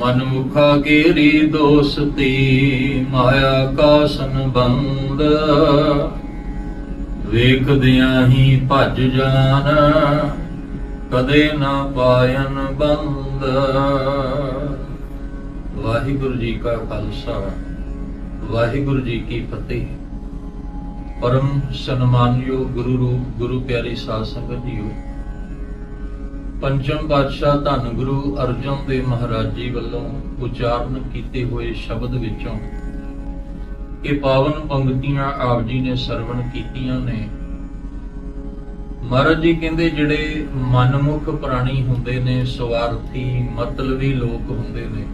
ਮਨ ਮੁਖਾ ਕੇਰੀ ਦੋਸਤੀ, ਮਾਇਆ ਕਾ ਸੰਬੰਧ। ਵੇਖਦਿਆਂ ਹੀ ਭੱਜ ਜਾਣ ਕਦੇ ਨਾ ਪਾਇਨ ਬੰਦ। ਵਾਹਿਗੁਰੂ ਜੀ ਕਾ ਖਾਲਸਾ, ਵਾਹਿਗੁਰੂ ਜੀ ਕੀ ਫਤਿਹ। ਪਰਮ ਸਨਮਾਨਯੋਗ ਗੁਰੂ ਰੂਪ, ਗੁਰੂ ਪਿਆਰੀ ਸਾਧ ਸੰਗਤ ਜੀਓ ਪੰਚਮ ਪਾਤਸ਼ਾਹ ਧੰਨ ਗੁਰੂ ਅਰਜਨ ਦੇਵ ਮਹਾਰਾਜ ਜੀ ਵੱਲੋਂ ਉਚਾਰਨ ਕੀਤੇ ਹੋਏ ਸ਼ਬਦ ਵਿੱਚੋਂ ਇਹ ਪਾਵਨ ਪੰਕਤੀਆਂ ਆਪ ਜੀ ਨੇ ਸਰਵਣ ਕੀਤੀਆਂ ਨੇ। ਮਹਾਰਾਜ ਜੀ ਕਹਿੰਦੇ ਜਿਹੜੇ ਮਨਮੁਖ ਪ੍ਰਾਣੀ ਹੁੰਦੇ ਨੇ, ਸਵਾਰਥੀ, ਮਤਲਬੀ ਲੋਕ ਹੁੰਦੇ ਨੇ,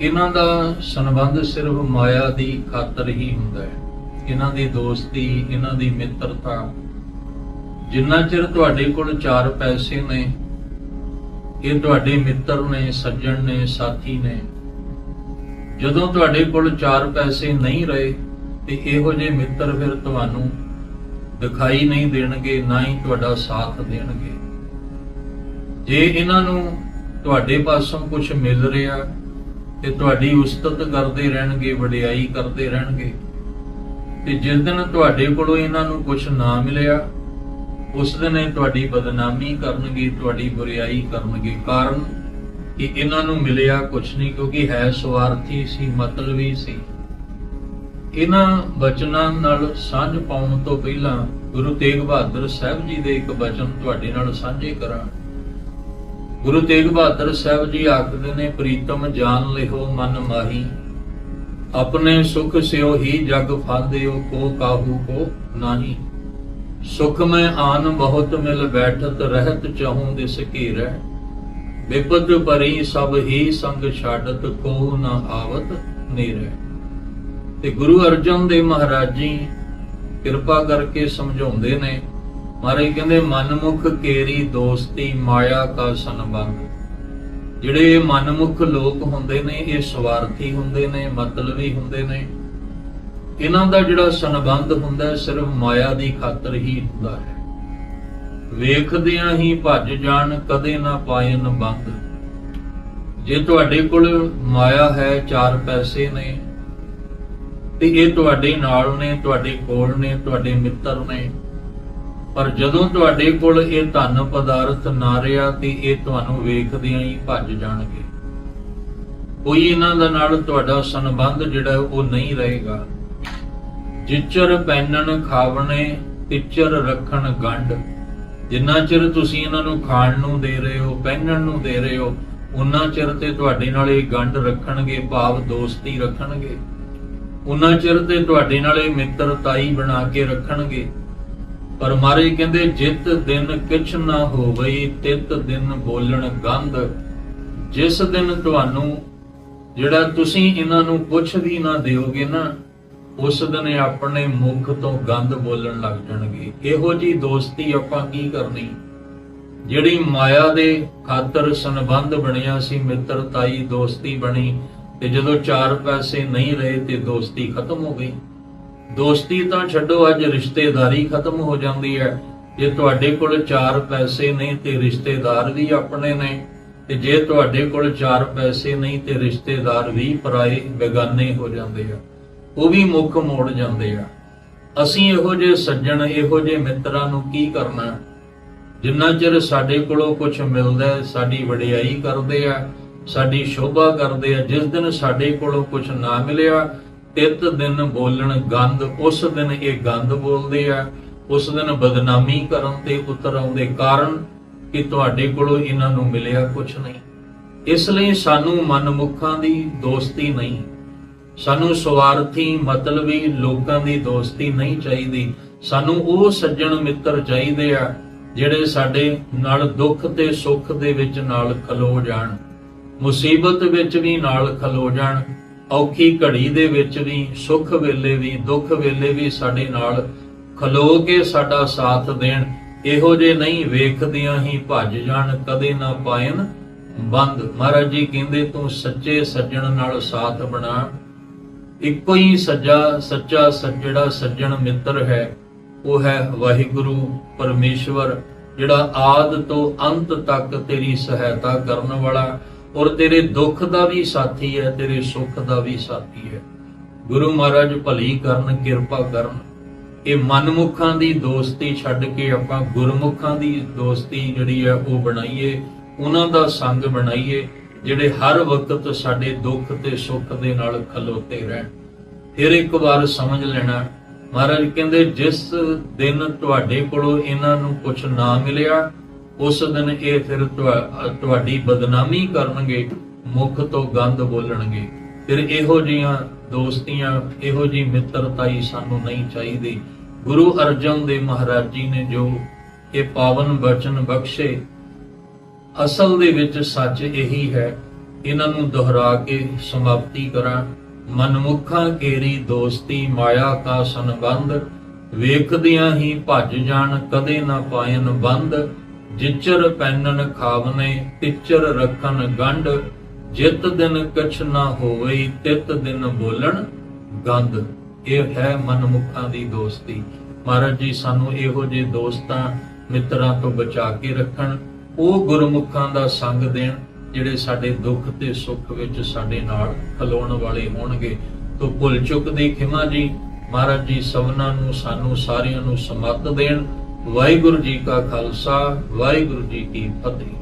ਇਹਨਾਂ ਦਾ ਸੰਬੰਧ ਸਿਰਫ ਮਾਇਆ ਦੀ ਖਾਤਰ ਹੀ ਹੁੰਦਾ ਹੈ। ਇਹਨਾਂ ਦੀ ਦੋਸਤੀ, ਇਹਨਾਂ ਦੀ ਮਿੱਤਰਤਾ ਜਿੰਨਾ ਚਿਰ ਤੁਹਾਡੇ ਕੋਲ ਚਾਰ ਪੈਸੇ ਨੇ, ਇਹ ਤੁਹਾਡੇ ਮਿੱਤਰ ਨੇ, ਸੱਜਣ ਨੇ, ਸਾਥੀ ਨੇ। ਜਦੋਂ ਤੁਹਾਡੇ ਕੋਲ ਚਾਰ ਪੈਸੇ ਨਹੀਂ ਰਹੇ, ਤੇ ਇਹੋ ਜਿਹੇ ਮਿੱਤਰ ਫਿਰ ਤੁਹਾਨੂੰ ਦਿਖਾਈ ਨਹੀਂ ਦੇਣਗੇ, ਨਾ ਹੀ ਤੁਹਾਡਾ ਸਾਥ ਦੇਣਗੇ। ਜੇ ਇਹਨਾਂ ਨੂੰ ਤੁਹਾਡੇ ਪਾਸੋਂ ਕੁਝ ਮਿਲ ਰਿਹਾ, ਤੇ ਤੁਹਾਡੀ ਉਸਤਤ ਕਰਦੇ ਰਹਿਣਗੇ, ਵਡਿਆਈ ਕਰਦੇ ਰਹਿਣਗੇ। ਤੇ ਜਿਸ ਦਿਨ ਤੁਹਾਡੇ ਕੋਲੋਂ ਇਹਨਾਂ ਨੂੰ ਕੁਝ ਨਾ ਮਿਲਿਆ ਉਸ ਦਿਨ ਇਹ ਤੁਹਾਡੀ ਬਦਨਾਮੀ ਕਰਨਗੇ, ਤੁਹਾਡੀ ਬੁਰੀਾਈ ਕਰਨਗੇ। ਕਾਰਨ ਕਿ ਇਹਨਾਂ ਨੂੰ ਮਿਲਿਆ ਕੁਝ ਨਹੀਂ, ਕਿਉਂਕਿ ਹੈ ਸਵਾਰਥੀ ਸੀ, ਮਤਲਬੀ ਸੀ। ਇਹਨਾਂ ਬਚਨਾਂ ਨਾਲ ਸਾਂਝ ਪਾਉਣ ਤੋਂ ਪਹਿਲਾਂ ਗੁਰੂ ਤੇਗ ਬਹਾਦਰ ਸਾਹਿਬ ਜੀ ਦੇ ਇੱਕ ਬਚਨ ਤੁਹਾਡੇ ਨਾਲ ਸਾਂਝੇ ਕਰਾਂ। ਗੁਰੂ ਤੇਗ ਬਹਾਦਰ ਸਾਹਿਬ ਜੀ ਆਖਦੇ ਨੇ, ਪ੍ਰੀਤਮ ਜਾਨ ਲਿਓ ਮਨ ਮਾਹੀ। ਆਪਣੇ ਸੁਖ ਸਿਓ ਹੀ ਜਗ ਫਾਦਿਓ, ਕੋ ਕਾਹੂ ਕੋ ਨਾਹੀ। ਸੁਖ ਮੈਂ ਆਨ ਬਹੁਤ ਮਿਲ ਬੈਠਤ ਰਹਿਤ ਚਾਹੂੰ ਦਿਸ ਘੇਰੈ। ਵਿਪਤ ਪਰੀ ਸਭ ਹੀ ਸੰਗ ਛਾਡਤ ਕੋ ਨ ਆਵਤ ਨੀਰੈ। ਤੇ ਗੁਰੂ ਅਰਜਨ ਦੇ ਮਹਾਰਾਜ ਜੀ ਕਿਰਪਾ ਕਰਕੇ ਸਮਝਾਉਂਦੇ ਨੇ, ਮਹਾਰਾਜ ਕਹਿੰਦੇ, ਮਨਮੁਖ ਕੇਰੀ ਦੋਸਤੀ ਮਾਇਆ ਕਾ ਸੰਬੰਧ। ਜਿਹੜੇ ਮਨਮੁਖ ਲੋਕ ਹੁੰਦੇ ਨੇ, ਇਹ ਸਵਾਰਥੀ ਹੁੰਦੇ ਨੇ, ਮਤਲਬੀ ਹੁੰਦੇ ਨੇ ਇਹਨਾਂ ਦਾ ਜਿਹੜਾ ਸੰਬੰਧ ਹੁੰਦਾ ਸਿਰਫ ਮਾਇਆ ਦੀ ਖਾਤਰ ਹੀ ਹੁੰਦਾ ਹੈ। ਵੇਖਦਿਆਂ ਹੀ ਭੱਜ ਜਾਣ, ਕਦੇ ਨਾ ਪਾਇਨ ਬੰਦ ਜੇ ਤੁਹਾਡੇ ਕੋਲ ਮਾਇਆ ਹੈ, ਚਾਰ ਪੈਸੇ ਨੇ, ਤੇ ਇਹ ਤੁਹਾਡੇ ਨਾਲ ਨੇ, ਤੁਹਾਡੇ ਕੋਲ ਨੇ, ਤੁਹਾਡੇ ਮਿੱਤਰ ਨੇ, ਪਰ ਜਦੋਂ ਤੁਹਾਡੇ ਕੋਲ ਇਹ ਧਨ ਪਦਾਰਥ ਨਾ ਰਿਹਾ, ਤੇ ਇਹ ਤੁਹਾਨੂੰ ਵੇਖਦਿਆਂ ਹੀ ਭੱਜ ਜਾਣਗੇ। ਕੋਈ ਇਹਨਾਂ ਦਾ ਨਾਲ ਤੁਹਾਡਾ ਸੰਬੰਧ ਜਿਹੜਾ ਉਹ ਨਹੀਂ ਰਹੇਗਾ। ਜਿਚਰ ਪੈਨਣ ਖਾਵਣੇ ਤਿਚਰ ਰੱਖਣ ਗੰਢ। ਜਿੰਨਾ ਚਿਰ ਤੁਸੀਂ ਇਹਨਾਂ ਨੂੰ ਖਾਣ ਨੂੰ ਦੇ ਰਹੇ ਹੋ, ਪਹਿਨਣ ਨੂੰ ਦੇ ਰਹੇ ਹੋ, ਉਨਾ ਚਿਰ ਤੇ ਤੁਹਾਡੇ ਨਾਲ ਇਹ ਗੰਢ ਰੱਖਣਗੇ, ਭਾਵ ਦੋਸਤੀ ਰੱਖਣਗੇ। ਉਨਾ ਚਿਰ ਤੇ ਤੁਹਾਡੇ ਨਾਲ ਇਹ ਮਿੱਤਰਤਾਈ ਬਣਾ ਕੇ ਰੱਖਣਗੇ। ਪਰ ਮਾਰੇ ਕਹਿੰਦੇ, ਜਿਤ ਦਿਨ ਕਿਛ ਨਾ ਹੋਵੇ, ਤਿਤ ਦਿਨ ਬੋਲਣ ਗੰਧ। ਜਿਸ ਦਿਨ ਤੁਹਾਨੂੰ, ਜਿਹੜਾ ਤੁਸੀਂ ਇਹਨਾਂ ਨੂੰ ਕੁਛ ਵੀ ਨਾ ਦਿਓਗੇ ਨਾ ਉਸ ਦਿਨ ਆਪਣੇ ਮੁਖ ਤੋਂ ਗੰਦ ਬੋਲਣ ਲੱਗ ਜਾਣਗੇ। ਇਹੋ ਜੀ ਦੋਸਤੀ ਆਪਾਂ ਕੀ ਕਰਨੀ? ਜਿਹੜੀ ਮਾਇਆ ਦੇ ਖਾਤਰ ਸੰਬੰਧ ਬਣਿਆ ਸੀ ਮਿੱਤਰਤਾਈ ਦੋਸਤੀ ਬਣੀ ਤੇ ਜਦੋਂ ਚਾਰ ਪੈਸੇ ਨਹੀਂ ਰਹੇ ਤੇ ਦੋਸਤੀ ਖਤਮ ਹੋ ਗਈ। ਦੋਸਤੀ ਤਾਂ ਛੱਡੋ, ਅੱਜ ਰਿਸ਼ਤੇਦਾਰੀ ਖਤਮ ਹੋ ਜਾਂਦੀ ਹੈ। ਜੇ ਤੁਹਾਡੇ ਕੋਲ ਚਾਰ ਪੈਸੇ ਨਹੀਂ ਤੇ ਰਿਸ਼ਤੇਦਾਰ ਵੀ ਆਪਣੇ ਨੇ। ਤੇ ਜੇ ਤੁਹਾਡੇ ਕੋਲ ਚਾਰ ਪੈਸੇ ਨਹੀਂ ਤੇ ਰਿਸ਼ਤੇਦਾਰ ਵੀ ਪਰਾਏ, ਬੇਗਾਨੇ ਹੋ ਜਾਂਦੇ ਆ। ਉਹ ਵੀ ਮੁੱਖ ਮੋੜ ਜਾਂਦੇ ਆ। ਅਸੀਂ ਇਹੋ ਜਿਹੇ ਸੱਜਣ, ਇਹੋ ਜਿਹੇ ਮਿੱਤਰਾਂ ਨੂੰ ਕੀ ਕਰਨਾ? ਜਿੰਨਾ ਚਿਰ ਸਾਡੇ ਕੋਲੋਂ ਕੁਝ ਮਿਲਦਾ ਸਾਡੀ ਵਡਿਆਈ ਕਰਦੇ ਆ, ਸਾਡੀ ਸ਼ੋਭਾ ਕਰਦੇ ਆ, ਜਿਸ ਦਿਨ ਸਾਡੇ ਕੋਲੋਂ ਕੁਝ ਨਾ ਮਿਲਿਆ, ਤਿਤ ਦਿਨ ਬੋਲਣ ਗੰਦ ਉਸ ਦਿਨ ਇਹ ਗੰਦ ਬੋਲਦੇ ਆ, ਉਸ ਦਿਨ ਬਦਨਾਮੀ ਕਰਨ ਤੇ ਉਤਰ ਆਉਂਦੇ ਕਾਰਨ ਕਿ ਤੁਹਾਡੇ ਕੋਲੋਂ ਇਹਨਾਂ ਨੂੰ ਮਿਲਿਆ ਕੁਝ ਨਹੀਂ। ਇਸ ਲਈ ਸਾਨੂੰ ਮਨਮੁੱਖਾਂ ਦੀ ਦੋਸਤੀ ਨਹੀਂ। ਸਾਨੂੰ ਸਵਾਰਥੀ ਮਤਲਬੀ ਲੋਕਾਂ ਦੀ ਦੋਸਤੀ ਨਹੀਂ ਚਾਹੀਦੀ। ਸਾਨੂੰ ਉਹ ਸੱਜਣ ਮਿੱਤਰ ਚਾਹੀਦੇ ਆ, ਜਿਹੜੇ ਸਾਡੇ ਨਾਲ ਦੁੱਖ ਤੇ ਸੁੱਖ ਦੇ ਵਿੱਚ ਨਾਲ ਖਲੋ ਜਾਣ। ਮੁਸੀਬਤ ਵਿੱਚ ਵੀ ਨਾਲ ਖਲੋ ਜਾਣ, ਔਖੀ ਘੜੀ ਦੇ ਵਿੱਚ ਵੀ, ਸੁੱਖ ਵੇਲੇ ਵੀ, ਦੁੱਖ ਵੇਲੇ ਵੀ ਸਾਡੇ ਨਾਲ ਖਲੋ ਕੇ ਸਾਡਾ ਸਾਥ ਦੇਣ। ਇਹੋ ਜੇ ਨਹੀਂ ਵੇਖਦਿਆਂ ਹੀ ਭੱਜ ਜਾਣ, ਕਦੇ ਨਾ ਪਾਇਨ ਬੰਦ। ਮਹਾਰਾਜ ਜੀ ਕਹਿੰਦੇ, ਤੂੰ ਸੱਚੇ ਸੱਜਣ ਨਾਲ ਸਾਥ ਬਣਾ। ਇੱਕੋ ਹੀ ਸੱਜਾ, ਸੱਚਾ ਸੱਜੜਾ ਸੱਜਣ ਮਿੱਤਰ ਹੈ, ਉਹ ਹੈ ਵਾਹਿਗੁਰੂ ਪਰਮੇਸ਼ਵਰ, ਜਿਹੜਾ ਆਦ ਤੋਂ ਅੰਤ ਤੱਕ ਤੇਰੀ ਸਹਾਇਤਾ ਕਰਨ ਵਾਲਾ ਔਰ ਤੇਰੇ ਦੁੱਖ ਦਾ ਵੀ ਸਾਥੀ ਹੈ, ਤੇਰੇ ਸੁੱਖ ਦਾ ਵੀ ਸਾਥੀ ਹੈ। ਗੁਰੂ ਮਹਾਰਾਜ ਭਲੀ ਕਰਨ, ਕਿਰਪਾ ਕਰਨ। ਇਹ ਮਨਮੁਖਾਂ ਦੀ ਦੋਸਤੀ ਛੱਡ ਕੇ ਆਪਾਂ ਗੁਰਮੁਖਾਂ ਦੀ ਦੋਸਤੀ ਜਿਹੜੀ ਹੈ, ਉਹ ਬਣਾਈਏ, ਉਹਨਾਂ ਦਾ ਸੰਗ ਬਣਾਈਏ। ਜਿਹੜੇ ਹਰ ਵਕਤ ਸਾਡੇ ਦੁੱਖ ਤੇ ਸੁੱਖ ਦੇ ਨਾਲ ਖਲੋਤੇ ਰਹਿਣ। ਫਿਰ ਇੱਕ ਵਾਰ ਸਮਝ ਲੈਣਾ, ਮਹਾਰਾਜ ਕਹਿੰਦੇ, ਜਿਸ ਦਿਨ ਤੁਹਾਡੇ ਕੋਲੋਂ ਇਹਨਾਂ ਨੂੰ ਕੁਝ ਨਾ ਮਿਲਿਆ, ਉਸ ਦਿਨ ਇਹ ਫਿਰ ਤੁਹਾਡੀ ਬਦਨਾਮੀ ਕਰਨਗੇ, ਮੁਖ ਤੋਂ ਗੰਦ ਬੋਲਣਗੇ। ਫਿਰ ਇਹੋ ਜੀਆਂ ਦੋਸਤੀਆਂ, ਇਹੋ ਜੀ ਮਿੱਤਰਤਾਈ ਸਾਨੂੰ ਨਹੀਂ ਚਾਹੀਦੀ। ਗੁਰੂ ਅਰਜਨ ਦੇਵ ਮਹਾਰਾਜ ਜੀ ਨੇ ਜੋ ਇਹ ਪਾਵਨ ਬਚਨ ਬਖਸ਼ੇ ਅਸਲ ਦੇ ਵਿੱਚ ਸੱਚ ਇਹੀ ਹੈ, ਇਹਨਾਂ ਨੂੰ ਦੁਹਰਾ ਕੇ ਸਮਾਪਤੀ ਕਰਾਂ। ਮਨਮੁਖਾਂ ਕੇਰੀ ਦੋਸਤੀ ਮਾਇਆ ਕਾ ਸੰਬੰਧ, ਵੇਖਦਿਆਂ ਹੀ ਭੱਜ ਜਾਣ ਕਦੇ ਨਾ ਪਾਇਨ ਬੰਦ। ਜਿਚਰ ਪੈਨਨ ਖਾਵਨੇ, ਤਿਚਰ ਰੱਖਨ ਗੰਢ। ਜਿਤ ਦਿਨ ਕਛ ਨਾ ਹੋਵੇ, ਤਿਤ ਦਿਨ ਬੋਲਣ ਗੰਧ। ਇਹ ਹੈ ਮਨਮੁਖਾਂ ਦੀ ਦੋਸਤੀ। ਮਹਾਰਾਜ ਜੀ, ਸਾਨੂੰ ਇਹੋ ਜਿਹੇ ਦੋਸਤਾਂ ਮਿੱਤਰਾਂ ਤੋਂ ਬਚਾ ਕੇ ਰੱਖਣ। ਉਹ ਗੁਰਮੁਖਾਂ ਦਾ ਸੰਗ ਦੇਣ, ਜਿਹੜੇ ਸਾਡੇ ਦੁੱਖ ਤੇ ਸੁੱਖ ਵਿੱਚ ਸਾਡੇ ਨਾਲ ਖਲੋਣ ਵਾਲੇ ਹੋਣਗੇ। ਤੋਂ ਭੁੱਲ ਚੁੱਕ ਦੀ ਖਿਮਾ ਜੀ, ਮਹਾਰਾਜ ਜੀ ਸਭਨਾਂ ਨੂੰ, ਸਾਨੂੰ ਸਾਰਿਆਂ ਨੂੰ ਸਮੱਤ ਦੇਣ। ਵਾਹਿਗੁਰੂ ਜੀ ਕਾ ਖਾਲਸਾ, ਵਾਹਿਗੁਰੂ ਜੀ ਕੀ ਫਤਿਹ।